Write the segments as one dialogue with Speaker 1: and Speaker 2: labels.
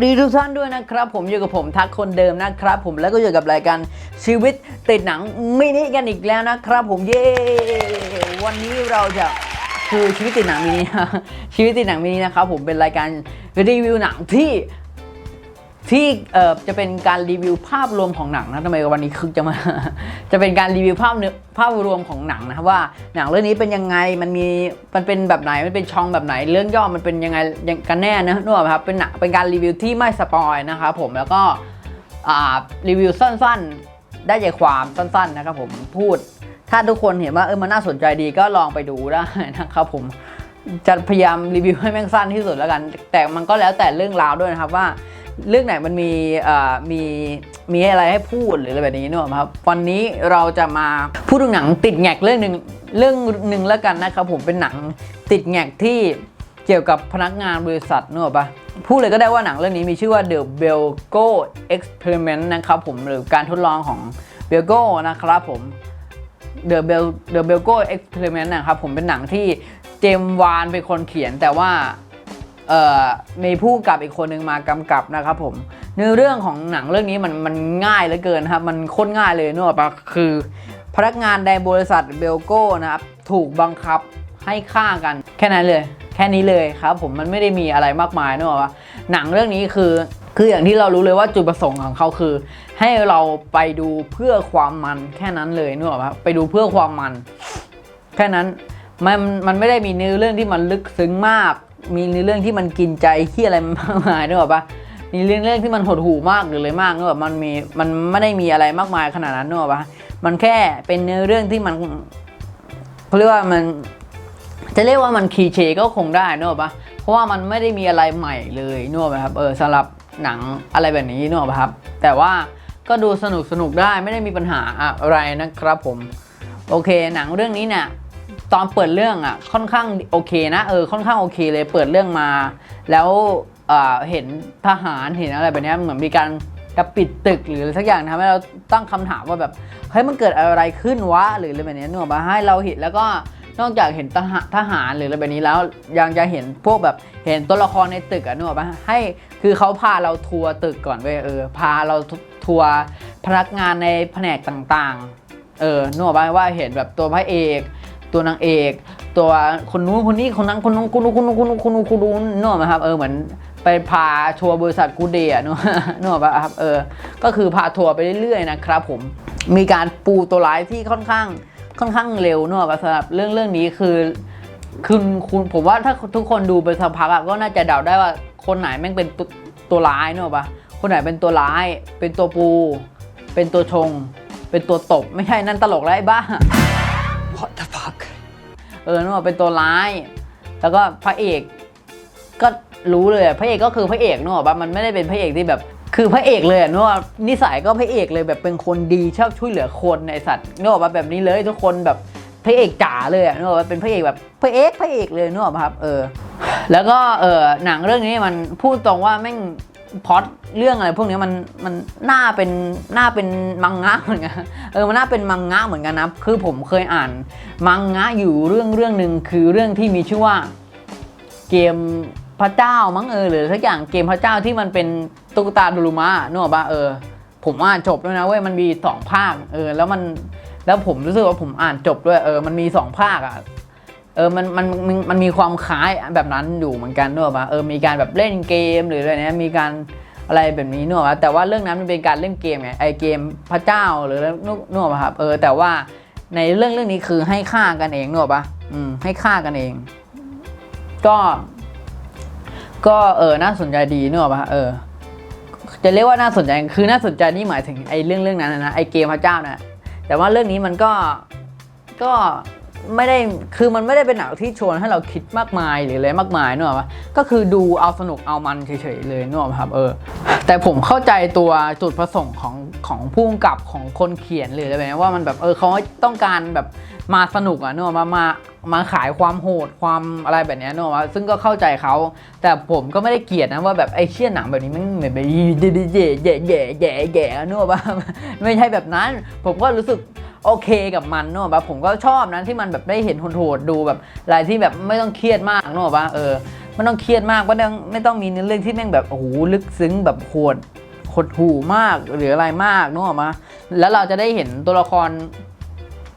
Speaker 1: วัสดีทุกท่านด้วยนะครับ ผมอยู่กับผมทักคนเดิมนะครับ ผมแล้วก็อยู่กับรายการชีวิตติดหนังมินิกันอีกแล้วนะครับผมเย้วันนี้เราจะคือชีวิตติดหนังมินิชีวิตติดหนังมินินะครับผมเป็นรายการรีวิวหนังที่ ที่เอ่อจะเป็นการรีวิวภาพรวมของหนังนะทำไมวันนี้คึกจะมา จะเป็นการรีวิวภาพภาพรวมของหนังนะครับว่าหนังเรื่องนี้เป็นยังไงมันมีมันเป็นแบบไหนมันเป็นช่องแบบไหน เรื่องย่อมันเป็นยังไงกันแน่นะนึกออกไหมครับเป็นหนังเป็นการรีวิวที่ไม่สปอยนะครับผมแล้วก็อ่ารีวิวสั้นๆ ได้ใจความสั้นๆนะครับผมพูด ถ้าทุกคนเห็นว่าเออมันน่าสนใจดีก็ลองไปดูได้นะครับผมจะพยายามรีวิวให้แม่งสั้นที่สุดแล้วกัน แต่มันก็แล้วแต่เรื่องราวด้วยนะครับว่า เรื่องไหนมันมีมีมีอะไรให้พูดหรืออะไรแบบนี้เนกอะครับวันนี้เราจะมาพูดถึงหนังติดแงกเรื่องหนึ่งเรื่องหนึ่งแล้วกันนะครับผมเป็นหนังติดแงกที่เกี่ยวกับพนักงานบริษัทเนกอะปะพูดเลยก็ได้ว่าหนังเรื่องนี้มีชื่อว่า The Belgo Experiment นะครับผมหรือการทดลองของ Belgo นะครับผม The Bel The Belgo Experiment นะครับผมเป็นหนังที่เจมวานเป็นคนเขียนแต่ว่า เอ่อมีผู้กับอีกคนหนึ่งมากำกับนะครับผมเนื้อเรื่องของหนังเรื่องนี้มันมันง่ายเหลือเกินครับมันโค้นง่ายเลยนึกออกปะคือพนักงานในบริษัทเบลโก้นะครับถูกบังคับให้ฆ่ากัน แค่นั้นเลย แค่นี้เลยครับ ผมมันไม่ได้มีอะไรมากมายนึกออกปะหนังเรื่องนี้คือคืออย่างที่เรารู้เลยว่าจุดประสงค์ของเขาคือ ให้เราไปดูเพื่อความมันแค่นั้นเลยนึกออกปะไปดูเพื่อความมัน แค่นั้นมันมันไม่ได้มีเนื้อเรื่องที่มันลึกซึ้งมาก มีเนื้อเรื่องที่มันกินใจที่อะไรมากมายนึกออกปะมีเรื่องเรื่องที่มันหดหู่มากหรือเลยมากนึกออกมันมีมันไม่ได้มีอะไรมากมายขนาดนั้นนึกออกปะมันแค่เป็นเนื้อเรื่องที่มันเขาเรียกว่ามันจะเรียกว่ามันคีเชก็คงได้นึกออกปะเพราะว่ามันไม่ได้มีอะไรใหม่เลยนึกออกไหมครับเออสำหรับหนังอะไรแบบนี้นึกออกปะครับ แต่ว่าก็ดูสนุกสนุกได้ไม่ได้มีปัญหาอะไรนะครับผม โอเค หนังเรื่องนี้เนี่ย ตอนเปิดเรื่องอะค่อนข้างโอเคนะเออค่อนข้างโอเคเลยเปิดเรื่องมา แล้วเเห็นทหารเห็นอะไรแบบนี้เหมือนมีการจะปิดตึกหรืออะไรสักอย่างทำให้เราตั้งคำถามว่าแบบเฮ้ยมันเกิดอะไรขึ้นวะหรืออะไรแบบนี้นึกออกมาให้เราเห็นแล้วก็นอกจากเห็นทหารทหารหรืออะไรแบบนี้แล้วยังจะเห็นพวกแบบเห็นตัวละครในตึกอะนึกออกปะให้คือเขาพาเราทัวร์ตึกก่อนเว้ยเออพาเราทัวร์พนักงานในแผนกต่างๆเออนึกออกปะว่าเห็นแบบตัวพระเอก ตัวนางเอก ตัวคนนู้นคนนี้คนนั้นคนนู้นคนนู้นคนนู้นคนนู้นคนนู้นคนนู้นนึกออกไหมครับเออเหมือนไปพาทัวร์บริษัทกูเดียนึกนึกออกปะครับเออก็คือพาทัวร์ไปเรื่อยๆนะครับผมมีการปูตัวร้ายที่ค่อนข้างค่อนข้างเร็วนึกออกปะสำหรับเรื่องเรื่องนี้คือคือคุณผมว่าถ้าทุกคนดูไปสักพักอะก็น่าจะเดาได้ว่าคนไหนแม่งเป็นตัวร้ายนึกออกปะคนไหนเป็นตัวร้าย เป็นตัวปู เป็นตัวชง เป็นตัวตบ ไม่ใช่นั่นตลกแล้วไอ้บ้า เออนึกว่าเป็นตัวร้าย แล้วก็พระเอกก็รู้เลยพระเอกก็คือพระเอกนึกออกปะมันไม่ได้เป็นพระเอกที่แบบ คือพระเอกเลยนึกว่านิสัยก็พระเอกเลยแบบเป็นคนดีชอบช่วยเหลือคนในสัตว์นึกออกปะแบบนี้เลยทุกคนแบบพระเอกจ๋าเลยนึกออกปะเป็นพระเอกแบบพระเอกพระเอกเลยนึกออกปะครับเออ แล้วก็เออหนังเรื่องนี้มันพูดตรงว่าแม่ง พอตเรื่องอะไรพวกนี้มันมันน่าเป็นน่าเป็นมังงะเหมือนกันเออมันน่าเป็นมังงะเหมือนกันนะคือผมเคยอ่านมังงะอยู่เรื่องเรื่องหนึ่งคือเรื่องที่มีชื่อว่าเกมพระเจ้ามั้งเออหรือสักอย่างเกมพระเจ้าที่มันเป็นตุ๊กตาดูรุมะนึกออกปะเออ ผมอ่านจบด้วยนะเว้ยมันมีสองภาคเออแล้วมันแล้วผมรู้สึกว่าผมอ่านจบด้วยเออมันมีสองภาคอะ ออมันมันมันมันมีความคล้ายแบบนั้นอยู่เหมือนกันด้วยปะเออมีการแบบเล่นเกมหรืออะไรเนี้ยมีการอะไรแบบนี้นึกออกปะแต่ว่าเรื่องนั้นมันเป็นการเล่นเกมไงไอเกมพระเจ้าหรือนึกนึกออกปะครับเออแต่ว่าในเรื่องเรื่องนี้คือให้ฆ่ากันเองนึกออกปะอืมให้ฆ่ากันเอง ก็ ก็เออน่าสนใจดีนึกออกปะเออ จะเรียกว่าน่าสนใจคือน่าสนใจนี่หมายถึงไอ้เรื่องเรื่องนั้นนะไอ้เกมพระเจ้านะแต่ว่าเรื่องนี้มันก็ก็ ไม่ได้คือมันไม่ได้เป็นหนังที่ชวนให้เราคิดมากมายหรืออะไรมากมายนึกออกปะก็คือดูเอาสนุกเอามันเฉยๆเลยนึกออกปะครับเออแต่ผมเข้าใจตัวจุดประสงค์ของของผู้กำกับของคนเขียนเลยอะไรแบบนี้ว่ามันแบบเออเขาต้องการแบบมาสนุกอะนึกออกมามามาขายความโหดความอะไรแบบนี้นึกออกปะซึ่งก็เข้าใจเขา แต่ผมก็ไม่ได้เกลียดนะว่าแบบไอ้เชี่ยหนังแบบนี้มันเหมือนแบบแย่แย่แย่แย่แย่นึกออกปะไม่ใช่แบบนั้น ผมก็รู้สึก โอเคกับมันเนอะปะผมก็ชอบนะที่มันแบบได้เห็นโหดๆดูแบบอะไรที่แบบไม่ต้องเครียดมากเนอะปะเออไม่ต้องเครียดมากไม่ต้องไม่ต้องมีเนื้อเรื่องที่แม่งแบบโอ้โหลึกซึ้งแบบโหดหดหูมากหรืออะไรมากนึกออกมาแล้วเราจะได้เห็นตัวละคร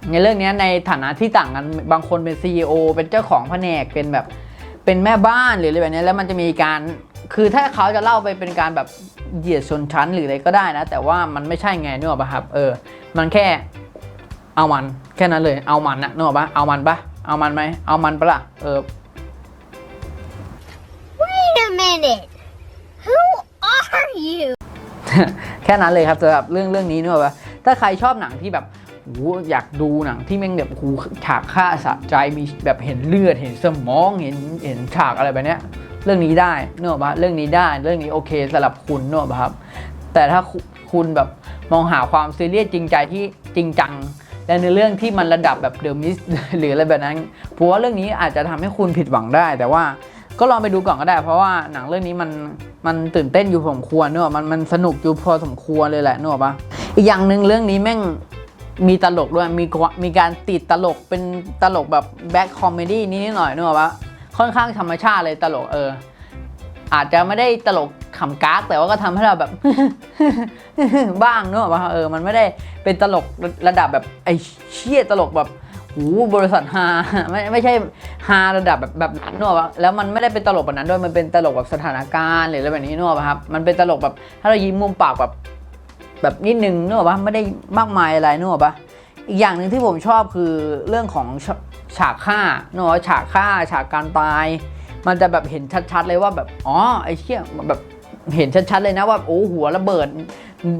Speaker 1: ในเรื่องนี้ในฐานะที่ต่างกันบางคนเป็น CEO เป็นเจ้าของแผนกเป็นแบบเป็นแม่บ้านหรืออะไรแบบนี้แล้วมันจะมีการคือถ้าเขาจะเล่าไปเป็นการแบบเหยียดชนชั้นหรืออะไรก็ได้นะ แต่ว่ามันไม่ใช่ไงนึกออกปะครับ เออ มันแค่ เอามันแค่นั้นเลย เอามันนะนึกออกปะเอามันปะเอามันไหมเอามันปะล่ะเออ
Speaker 2: Wait a minute. Who are you?
Speaker 1: แค่นั้นเลยครับสำหรับเรื่องเรื่องนี้เนกอะปะถ้าใครชอบหนังที่แบบโอ้โหอยากดูหนังที่แม่งแบบโอ้โหฉากฆ่าสะใจมีแบบเห็นเลือดเห็นสมองเห็นเห็นฉากอะไรแบบเนี้ยเรื่องนี้ได้เนกอะปะเรื่องนี้ได้ เรื่องนี้โอเคสำหรับคุณเนกอะปะครับ แต่ถ้าคุคุณแบบมองหาความซีเรียสจริงใจที่จริงจัง และในเรื่องที่มันระดับแบบเดอะมิสหรืออะไรแบบนั้นผมว่าเรื่องนี้อาจจะทำให้คุณผิดหวังได้ แต่ว่าก็ลองไปดูก่อนก็ได้ เพราะว่าหนังเรื่องนี้มันมันตื่นเต้นอยู่พอสมควรเนอะมันมันสนุกอยู่พอสมควรเลยแหละเนออกปะอีกอย่างหนึ่งเรื่องนี้แม่งมีตลกด้วยมีกวมีการติดตลกเป็นตลกแบบแบ็คคอมเมดี้นิดหน่อยเนออกปะค่อนข้างธรรมชาติเลยตลกเอออาจจะไม่ได้ตลก ขำกากแต่ว่าก็ทำให้เราแบบ บ้างเนอะว่าเออมันไม่ได้เป็นตลกระดับแบบไอ้เชี่ยตลกแบบโอ้บริษัทฮาไม่ไม่ใช่ฮาระดับแบบแบบนั้นเนอะแล้วมันไม่ได้เป็นตลกแบบนั้นด้วยมันเป็นตลกแบบสถานการณ์หรืออะไรแบบนี้เนอะวะครับมันเป็นตลกแบบถ้าเรายิ้มมุมปากแบบแบบนิดนึงเนอะวะไม่ได้มากมายอะไรเนอะวะอีกอย่างหนึ่งที่ผมชอบคือเรื่องของฉากฆ่าเนอะฉากฆ่าฉากการตาย มันจะแบบเห็นชัดๆเลยว่าแบบอ๋อไอ้เชี่ยแบบ เห็นชัดๆเลยนะว่าโอ้หัวระเบิด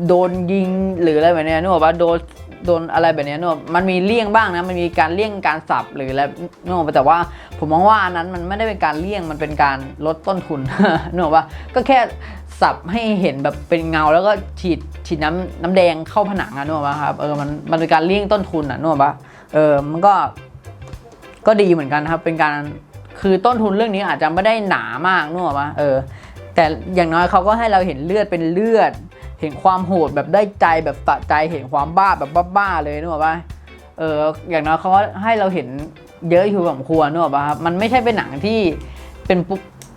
Speaker 1: โดนยิงหรืออะไรแบบนี้นึกออกปะโดนโดนอะไรแบบนี้นึกออกมันมีเลี่ยงบ้างนะมันมีการเลี่ยงการสับหรืออะไรนึกออกปะแต่ว่าผมมองว่าอันนั้นมันไม่ได้เป็นการเลี่ยงมันเป็นการลดต้นทุนนึกออกปะก็แค่สับให้เห็นแบบเป็นเงาแล้วก็ฉีดฉีดน้ำน้ำแดงเข้าผนังอะนึกออกปะครับเออมันมันเป็นการเลี่ยงต้นทุนอะนึกออกปะเออมันก็ก็ดีเหมือนกันครับเป็นการคือต้นทุนเรื่องนี้อาจจะไม่ได้หนามากนึกออกปะเออ แต่อย่างน้อยเขาก็ให้เราเห็นเลือดเป็นเลือด เห็นความโหดแบบได้ใจแบบสะใจเห็นความบ้าแบบบ้าๆเลยนึกออกปะเอออย่างน้อยเขาก็ให้เราเห็นเยอะอยู่สมควรนึกออกปะครับมันไม่ใช่เป็นหนังที่เป็น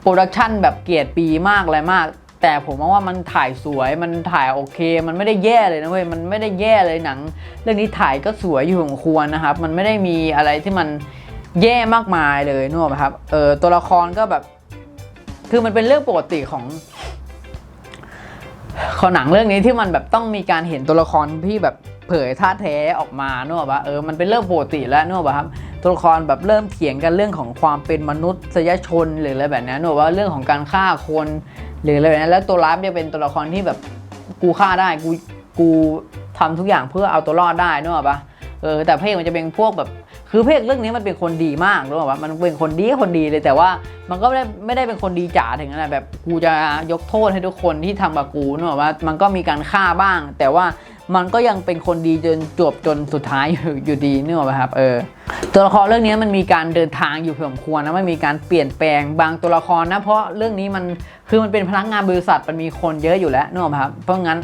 Speaker 1: โปรดักชันแบบเกียรติปีมากอะไรมาก แต่ผมว่ามันถ่ายสวยมันถ่ายโอเค มันไม่ได้แย่เลยนะเว้ยมันไม่ได้แย่เลยหนัง เรื่องนี้ถ่ายก็สวยอยู่สมควรนะครับ มันไม่ได้มีอะไรที่มันแย่มากมายเลยนึกออกไหมครับเออตัวละครก็แบบ คือมันเป็นเรื่องปกติของของหนังเรื่องนี้ที่มันแบบต้องมีการเห็นตัวละครที่แบบเผยท่าแท้ออกมาเนอะปะเออมันเป็นเรื่องปกติแล้วเนอะปะครับตัวละครแบบเริ่มเถียงกันเรื่องของความเป็นมนุษยชนหรืออะไรแบบนี้เนอะว่าเรื่องของการฆ่าคนหรืออะไรแบบนี้แล้วตัวร้ายจะเป็นตัวละครที่แบบกูฆ่าได้กูกูทำทุกอย่างเพื่อเอาตัวรอดได้เนอะปะเออแต่พระเอกมันจะเป็นพวกแบบ คือพระเพกเรื่องนี้มันเป็นคนดีมากรู้ป่ะมันเป็นคนดีคนดีเลยแต่ว่ามันก็ไม่ได้ไม่ได้เป็นคนดีจ๋าถึงขนาดแบบกูจะยกโทษให้ทุกคนที่ทำกับกูนึกว่ามันก็มีการฆ่าบ้าง แต่ว่ามันก็ยังเป็นคนดีจนจบจนสุดท้ายอยู่อยู่ดีนึกออกไหมครับเออ ตัวละครเรื่องนี้มันมีการเดินทางอยู่พอสมควรนะมันมีการเปลี่ยนแปลงบางตัวละครนะเพราะเรื่องนี้มันคือมันเป็นพนักงานบริษัทมันมีคนเยอะอยู่แล้วนึกออกไหมครับเพราะงั้น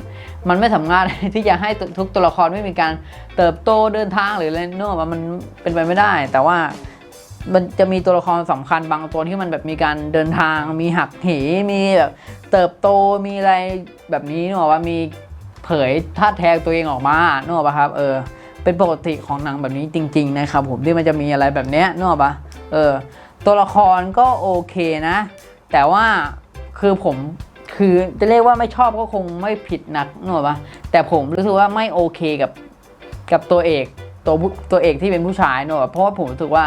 Speaker 1: มันไม่สามารถที่จะให้ทุกตัวละครไม่มีการเติบโตเดินทางหรืออะไรเนกอะมันเป็นไปไม่ได้ แต่ว่ามันจะมีตัวละครสำคัญบางตัวที่มันแบบมีการเดินทาง มีหักเหมีแบบเติบโตมีอะไรแบบนี้เนกอะว่ามีเผยท่าแท้ตัวเองออกมาเนกอะปะครับเออ เป็นปกติของหนังแบบนี้จริง ๆ นะครับผมที่มันจะมีอะไรแบบเนี้ยเนกอะปะเออตัวละครก็โอเคนะ แต่ว่าคือผมคือจะเรียกว่าไม่ชอบก็คงไม่ผิดนักนึกออกปะแต่ผมรู้สึกว่าไม่โอเคกับกับตัวเอกตัวตัวเอกที่เป็นผู้ชายนึกออกปะเพราะว่าผมรู้สึกว่า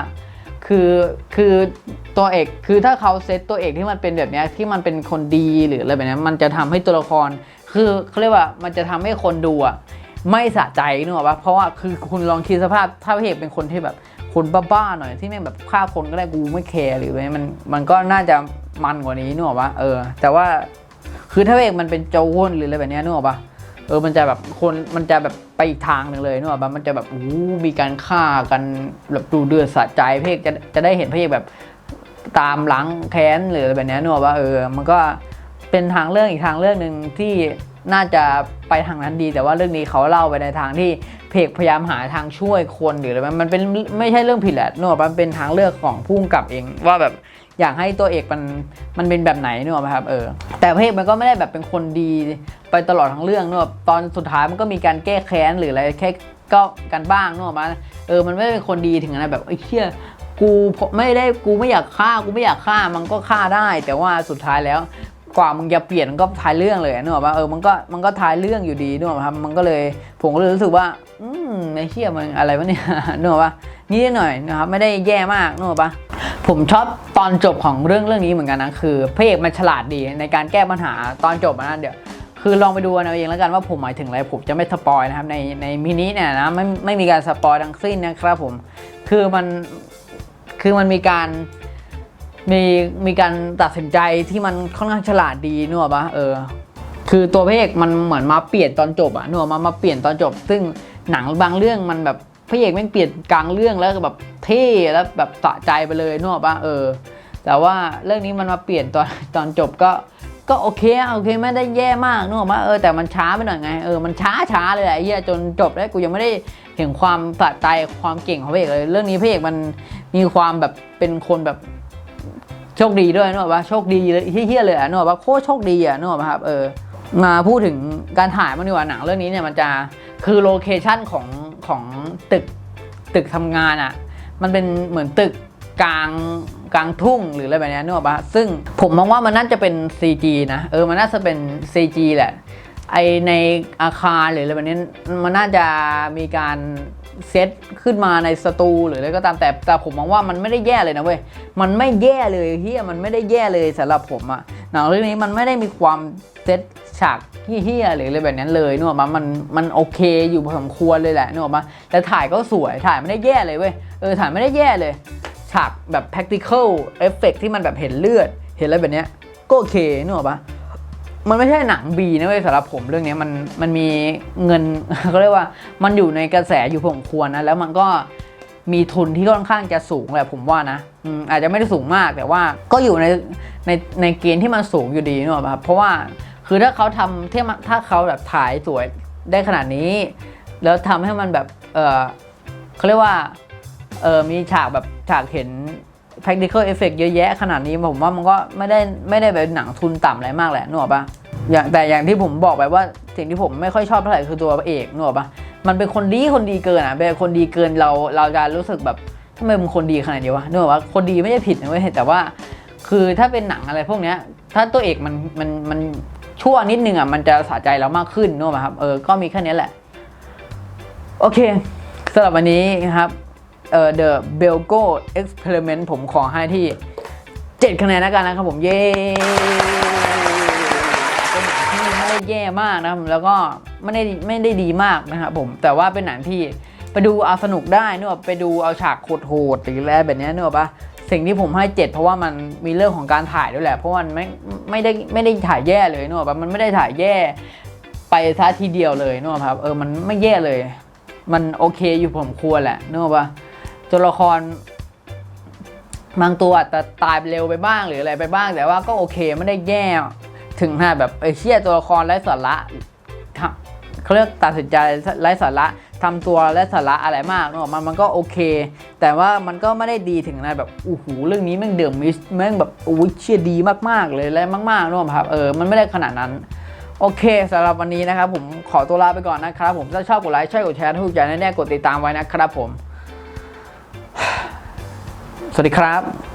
Speaker 1: คือคือตัวเอกคือถ้าเขาเซตตัวเอกที่มันเป็นแบบนี้ที่มันเป็นคนดีหรืออะไรแบบนี้มันจะทำให้ตัวละคร คือเขาเรียกว่ามันจะทำให้คนดูอะ ไม่สะใจนึกออกปะเพราะว่าคือคุณลองคิดสภาพถ้าพระเอกเป็นคนที่แบบคนบ้าๆหน่อยที่แม่งแบบฆ่าคนก็ได้กูไม่แคร์หรือไรมันมันก็น่าจะมันกว่านี้นึกออกปะเออ แต่ว่าคือถ้าเอกมันเป็นโจรหรืออะไรแบบนี้นึกออกปะเออมันจะแบบคนมันจะแบบไปอีกทางหนึ่งเลยนึกออกปะมันจะแบบโอ้มีการฆ่ากันแบบดูเดือดสะใจพระเอกจะจะได้เห็นพระเอกแบบตามหลังแค้นหรืออะไรแบบนี้นึกออกปะเออมันก็เป็นทางเรื่องอีกทางเรื่องหนึ่งที่ น่าจะไปทางนั้นดี แต่ว่าเรื่องนี้เขาเล่าไปในทางที่เพกพยายามหาทางช่วยคนหรืออะไรมันมันเป็นไม่ใช่เรื่องผิดแหละนึกออกมันเป็นทางเลือกของผู้กำกับเองว่าแบบอยากให้ตัวเอกมันมันเป็นแบบไหนนึกออกไหมครับเออแต่พระเอกมันก็ไม่ได้แบบเป็นคนดีไปตลอดทั้งเรื่องนึกออกตอนสุดท้ายมันก็มีการแก้แค้นหรืออะไรแค่ก็กันบ้างนึกออกมาเออมันไม่ได้เป็นคนดีถึงขนาดแบบไอ้เชี่ยกูไม่ได้กูไม่อยากฆ่ากูไม่อยากฆ่ามันก็ฆ่าได้ แต่ว่าสุดท้ายแล้ว กว่ามึงจะเปลี่ยนมันก็ท้ายเรื่องเลยนึกออกปะเออมันก็มันก็ท้ายเรื่องอยู่ดีนึกออกปะครับมันก็เลยผมก็เลยรู้สึกว่า อืมไอ้เชี่ยมันอะไรวะเนี่ยนึกออกปะนิดหน่อยนะครับไม่ได้แย่มากนึกออกปะผมชอบตอนจบของเรื่องเรื่องนี้เหมือนกันนะคือพระเอกมันฉลาดดีในการแก้ปัญหาตอนจบนะเดี๋ยวคือลองไปดูนเอาเองแล้วกันว่าผมหมายถึงอะไรผมจะไม่สปอยนะครับในในมินิเนี่ยนะไม่ไม่มีการสปอยทั้งสิ้นนะครับผมคือมันคือมันมีการ มีมีการตัดสินใจที่มันค่อนข้างฉลาดดีนึกออกปะเออ คือตัวพระเอกมันเหมือนมาเปลี่ยนตอนจบอะนึกออกมามาเปลี่ยนตอนจบ ซึ่งหนังบางเรื่องมันแบบพระเอกแม่เปลี่ยนกลางเรื่องแล้วแบบเท่แล้วแบบสะใจไปเลยนึกออกปะเออ แต่ว่าเรื่องนี้มันมาเปลี่ยนตอนตอนจบก็ก็โอเคโอเคไม่ได้แย่มากนึกออกปะเออแต่มันช้าไปหน่อยไงเออมันช้าช้าเลยอะไอ้เหี้ยจนจบแล้วกูยังไม่ได้เห็นความสะใจความเก่งของพระเอกเลย เรื่องนี้พระเอกมันมีความแบบเป็นคนแบบ โชคดีด้วยนึกออกปะโชคดีเลยเฮี้ยๆเลยอะนึกออกปะโคตรโชคดีอะนึกออกปะครับเออมาพูดถึงการถ่ายมันดีกว่าหนังเรื่องนี้เนี่ยมันจะคือโลเคชั่นของของตึกตึกทำงานอะมันเป็นเหมือนตึกกลางกลางทุ่งหรืออะไรแบบนี้นึกออกปะซึ่งผมมองว่ามันน่าจะเป็น CG นะเออมันน่าจะเป็น CG แหละไอในอาคารหรืออะไรแบบนี้มันน่าจะมีการ เซตขึ้นมาในสตูหรืออะไรก็ตามแต่แต่ผมมองว่ามันไม่ได้แย่เลยนะเว้ยมันไม่แย่เลยเฮียมันไม่ได้แย่เลยสำหรับผมอะหนังเรื่องนี้มันไม่ได้มีความเซตฉากเฮี้ยๆหรืออะไรแบบนั้นเลยนึกออกมามันมันโอเคอยู่พอสมควรเลยแหละนึกออกมาแต่ถ่ายก็สวยถ่ายไม่ได้แย่เลยเว้ยเออถ่ายไม่ได้แย่เลย ฉากแบบ practical effect ที่มันแบบเห็นเลือด เห็นอะไรแบบเนี้ยก็โอเคนึกออกปะ มันไม่ใช่หนังบีนะเว้ยสำหรับผมเรื่องนี้มันมันมีเงินเขาเรียกว่ามันอยู่ในกระแสอยู่พอสมควรนะแล้วมันก็มีทุนที่ค่อนข้างจะสูงแหละผมว่านะอาจจะไม่ได้สูงมากแต่ว่าก็อยู่ในในในเกณฑ์ที่มันสูงอยู่ดีนึกอะครับเพราะว่าคือถ้าเขาทำที่ถ้าเขาแบบถ่ายสวยได้ขนาดนี้ แล้วทำให้มันแบบเออเขาเรียกว่าเออมีฉากแบบฉากเห็น practical effect เยอะแยะขนาดนี้ผมว่ามันก็ไม่ได้ไม่ได้เป็นหนังทุนต่ำอะไรมากแหละนึกออกปะอย่างแต่อย่างที่ผมบอกไปว่าสิ่งที่ผมไม่ค่อยชอบเท่าไหร่คือตัวเอกนึกออกปะมันเป็นคนดีคนดีเกินอะเป็นคนดีเกินเราเราจะรู้สึกแบบทำไมมึงคนดีขนาดนี้วะนึกออกปะคนดีไม่ได้ผิดนะเว้ยแต่ว่า คือถ้าเป็นหนังอะไรพวกเนี้ย ถ้าตัวเอกมันมันมันชั่วนิดนึงอะมันจะสะใจเรามากขึ้นนึกออกปะครับเออก็มีแค่นี้แหละ โอเคสำหรับวันนี้นะครับ เอ่อ The Belgo Experiment ผมขอให้ที่ 7 คะแนนแล้วกันนะครับผมเย้เป็นหนังที่ไม่ได้แย่มากนะครับแล้วก็ไม่ได้ไม่ได้ดีมากนะครับผมแต่ว่าเป็นหนังที่ไปดูเอาสนุกได้นึกว่าไปดูเอาฉากโหดๆหรืออะไรแบบนี้นึกออกปะสิ่งที่ผมให้ 7 เพราะว่ามันมีเรื่องของการถ่ายด้วยแหละ เพราะมันไม่ไม่ได้ไม่ได้ถ่ายแย่เลยนึกออกปะมันไม่ได้ถ่ายแย่ไปซะทีเดียวเลยนึกออกปะครับเออมันไม่แย่เลย มันโอเคอยู่ผมควรแหละนึกออกปะ ตัวละครบางตัวอาจจะตายเร็วไปบ้างหรืออะไรไปบ้าง แต่ว่าก็โอเคไม่ได้แย่ถึงขนาดแบบไอ้เชี่ยตัวละครไร้สาระเขาเรียกตัดสินใจไร้สาระทำตัวไร้สาระอะไรมากนึกออกมามันก็โอเค แต่ว่ามันก็ไม่ได้ดีถึงขนาดแบบโอ้โหเรื่องนี้แม่งเดือดมิสแม่งแบบโอ้ยเชี่ยดีมากๆเลยอะไรมากๆนึกออกปะครับเออมันไม่ได้ขนาดนั้นโอเคสำหรับวันนี้นะครับผมขอตัวลาไปก่อนนะครับผมถ้าชอบกดไลค์ช่วยกดแชร์ถ้าถูกใจแน่ๆกดติดตามไว้นะครับผม สวัสดีครับ